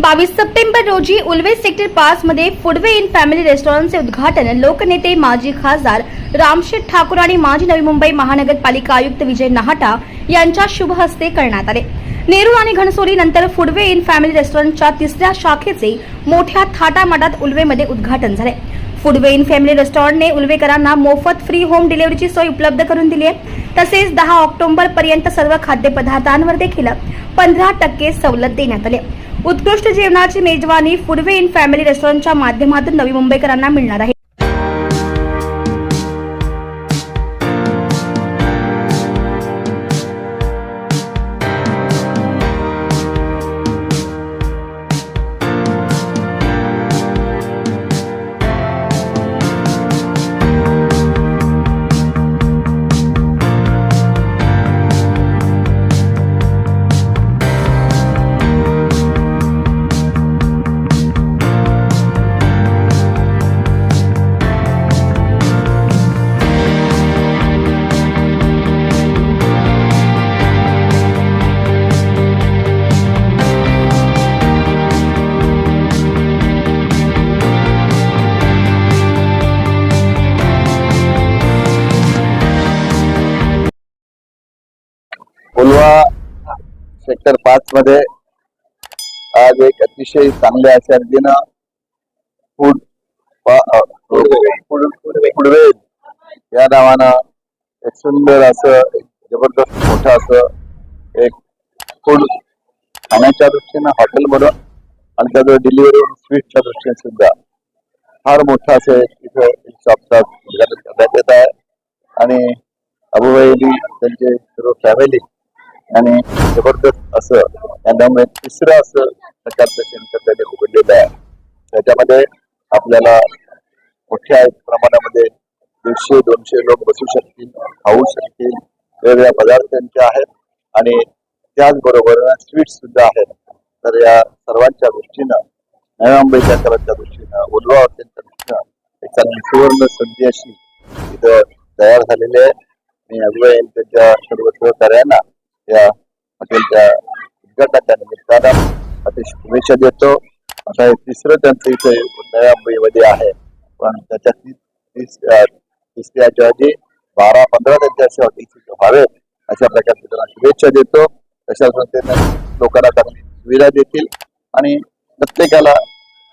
बावीस सप्टेंबर रोजी उल्वे सेक्टर पाच मध्ये फुडवे इन फॅमिली रेस्टॉरंटचे उद्घाटन. लोकनेते माजी खासदार रामशेठ ठाकूर आणि माजी नवी मुंबई महानगरपालिका आयुक्त विजय नाहटा यांच्या शुभ हस्ते करण्यात आले. नेरूळ आणि घनसोली नंतर फुडवे इन फॅमिली रेस्टॉरंटच्या तिसऱ्या शाखेचे मोठ्या थाटामाटात उल्वेमध्ये उद्घाटन झाले. फुडवे इन फॅमिली रेस्टॉरंटने उल्वेकरांना मोफत फ्री होम डिलिव्हरीची सोय उपलब्ध करून दिली आहे. तसेच दहा ऑक्टोबर पर्यंत सर्व खाद्यपदार्थांवर देखील पंधरा टक्के सवलत देण्यात आली आहे. उत्कृष्ट जेवणाची मेजवानी फुडवे इन फॅमिली रेस्टॉरंटच्या माध्यमातून नवी मुंबईकरांना मिळणार आहे. सेक्टर पाच मध्ये आज एक अतिशय चांगल्या अशा रीतीनं फूड फुडवे या नावानं एक सुंदर असं एक जबरदस्त मोठं असं एक फूड खाण्याच्या दृष्टीनं हॉटेल म्हणून आणि त्याचं डिलिव्हरी स्वीटच्या दृष्टीने सुद्धा फार मोठं असं एक इथं शॉपचा उद्घाटन करण्यात येत आहे. आणि अबुबाईली त्यांचे सर्व फॅमिली आणि जबरदस्त असं त्यामुळे तिसरं असं प्रकारचं उघडलेलं आहे. त्याच्यामध्ये आपल्याला मोठ्या प्रमाणामध्ये दीडशे दोनशे लोक बसू शकतील खाऊ शकतील वेगवेगळ्या पदार्थ त्यांचे आहेत आणि त्याचबरोबर स्वीट्स सुद्धा आहेत. तर या सर्वांच्या दृष्टीनं नव्या मुंबईकरांच्या दृष्टीनं उलवा हॉटेलच्या दृष्टीनं एक चांगली सुवर्ण संधी अशी इथं तयार झालेली आहे. मी अगोदर त्यांच्या सर्व सहकार्यांना हॉटेलच्या उद्घाटनाच्या निमित्तानं अतिशय शुभेच्छा देतो. आता हे तिसरं त्यांचं इथे नव्या मुंबईमध्ये आहे. पण त्याच्या ती- तीस तिसऱ्याच्या बारा पंधरा त्यांच्या असे हॉटेल्स व्हावे अशा प्रकारचे त्यांना शुभेच्छा देतो. तशा पद्धतीने लोकांना चांगली सुविधा देतील. आणि प्रत्येकाला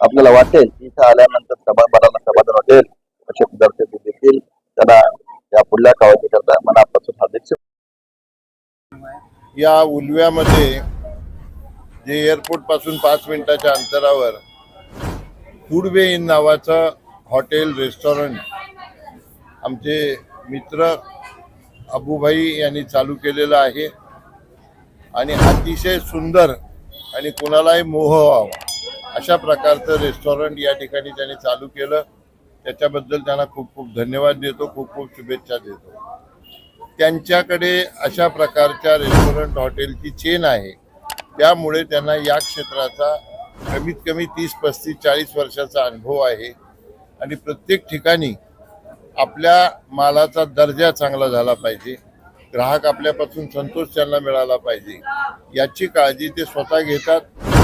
आपल्याला वाटेल की इथं आल्यानंतर समाधानाला समाधान वाटेल असे पदार्थ देतील. त्यांना या पुढल्या काळजी करता मनापासून हार्दिक या उलव्यामध्ये जे एअरपोर्टपासून पाच मिनिटाच्या अंतरावर फूडवे इन नावाचं हॉटेल रेस्टॉरंट आमचे मित्र अबूभाई यांनी चालू केलेलं आहे. आणि अतिशय सुंदर आणि कुणालाही मोह व्हावा अशा प्रकारचं रेस्टॉरंट या ठिकाणी त्यांनी चालू केलं. त्याच्याबद्दल त्यांना खूप खूप धन्यवाद देतो खूप खूप शुभेच्छा देतो. त्यांच्याकडे अशा प्रकारच्या रेस्टॉरंट हॉटेलची चेन आहे. त्यामुळे त्यांना या क्षेत्राचा कमीत कमी तीस पस्तीस चाळीस वर्षाचा अनुभव आहे. आणि प्रत्येक ठिकाणी आपल्या मालाचा दर्जा चांगला झाला पाहिजे. ग्राहक आपल्यापासून संतोष त्यांना मिळाला पाहिजे. याची काळजी ते स्वतः घेतात.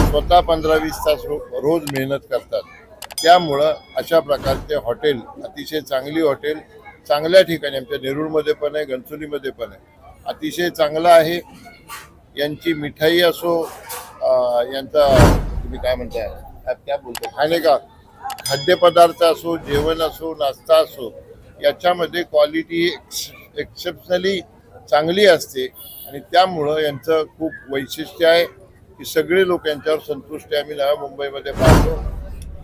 स्वतः पंधरा वीस तास रो रोज मेहनत करतात. त्यामुळं अशा प्रकारचे हॉटेल अतिशय चांगली हॉटेल चांगल्या ठिकाणी आमच्या नेरूळमध्ये पण आहे घनसोलीमध्ये पण आहे. अतिशय चांगलं आहे. यांची मिठाई असो यांचा तुम्ही काय म्हणताय? त्या बोलतो खाणे का? खाद्यपदार्थ असो जेवण असो नाश्ता असो याच्यामध्ये क्वालिटी एक्सेप्शनली चांगली असते. आणि त्यामुळं यांचं खूप वैशिष्ट्य आहे की सगळे लोक यांच्यावर संतुष्ट आहे. आम्ही नव्या मुंबईमध्ये पाहतो.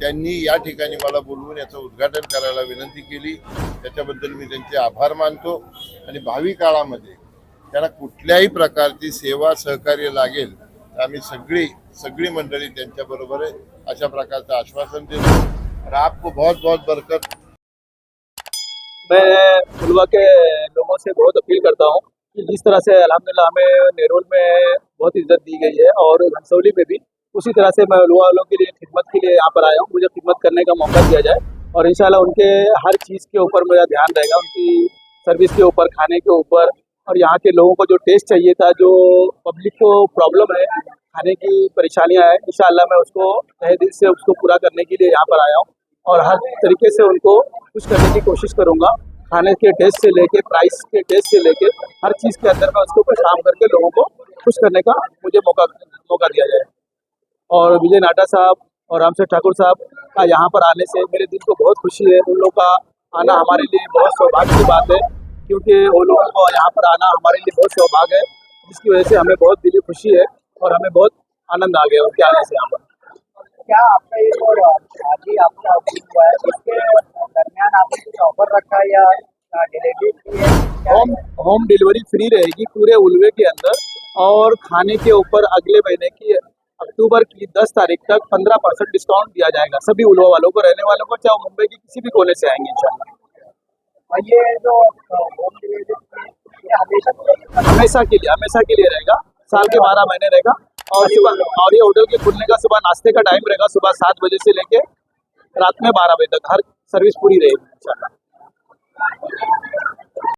त्यांनी या ठिकाणी मला बोलवून याचं उद्घाटन करायला विनंती केली. त्याच्याबद्दल मी त्यांचे आभार मानतो. आणि भावी काळामध्ये त्यांना कुठल्याही प्रकारची सेवा सहकार्य लागेल तर आम्ही सगळी सगळी मंडळी त्यांच्याबरोबर आहे अशा प्रकारचं आश्वासन देतो. और आपको बहुत बहुत बरकत. मैं फुलवा के लोगों से बहुत अपील करता हूँ कि जिस तरह से अलहमदिल्ला हमें नेरोल में बहुत इज्जत दी गई है और घनसौली में भी उसी तरह से मैं फुलवा वालों के लिए, खिदमत के लिए यहाँ पर आया हूँ। मुझे खिदमत करने का मौका दिया जाए और इंशाल्लाह उनके हर चीज़ के ऊपर मेरा ध्यान रहेगा, उनकी सर्विस के ऊपर, खाने के ऊपर और यहाँ के लोगों को जो टेस्ट चाहिए था, जो पब्लिक को प्रॉब्लम है, खाने की परेशानियाँ हैं, इंशाल्लाह मैं उसको तहे दिल से उसको पूरा करने के लिए यहाँ पर आया हूँ और हर तरीके से उनको खुश करने की कोशिश करूँगा। खाने के टेस्ट से लेके प्राइस के टेस्ट से लेके, हर चीज़ के अंदर मैं उसको कुछ काम करके लोगों को खुश करने का मुझे मौका मौका दिया जाए। और विजय नाटा साहब और रामसर ठाकुर साहब का यहाँ पर आने से मेरे दिल को बहुत खुशी है। उन लोगों का आना हमारे लिए बहुत सौभाग्य की बात है क्योंकि वो लोगों को यहाँ पर आना हमारे लिए बहुत सौभाग्य है जिसकी वजह से हमें बहुत दिली खुशी है और हमें बहुत आनंद आ गया उनके आने से यहाँ पर। क्या आपका ये जो अभी आपका हुआ है इसके दरमियान आपने कुछ ऑफ़र रखा है या डिलीवरी की है? क्या होम होम डिलीवरी फ्री रहेगी पूरे उलवे के अंदर और खाने के ऊपर अगले महीने की अक्टूबर की 10 तारीख तक 15 परसेंट डिस्काउंट दिया जाएगा सभी उलवा वालों को रहने वालों को चाहे मुंबई के किसी भी कोने से आएँगे इंशाल्लाह। ये जो हमेशा के लिए हमेशा के लिए रहेगा। साल के बारह महीने रहेगा। और सुबह और ये होटल के खुलने का सुबह नाश्ते का टाइम रहेगा सुबह सात बजे से लेके रात में बारह बजे तक। हर सर्विस पूरी रहेगी इंशाल्लाह।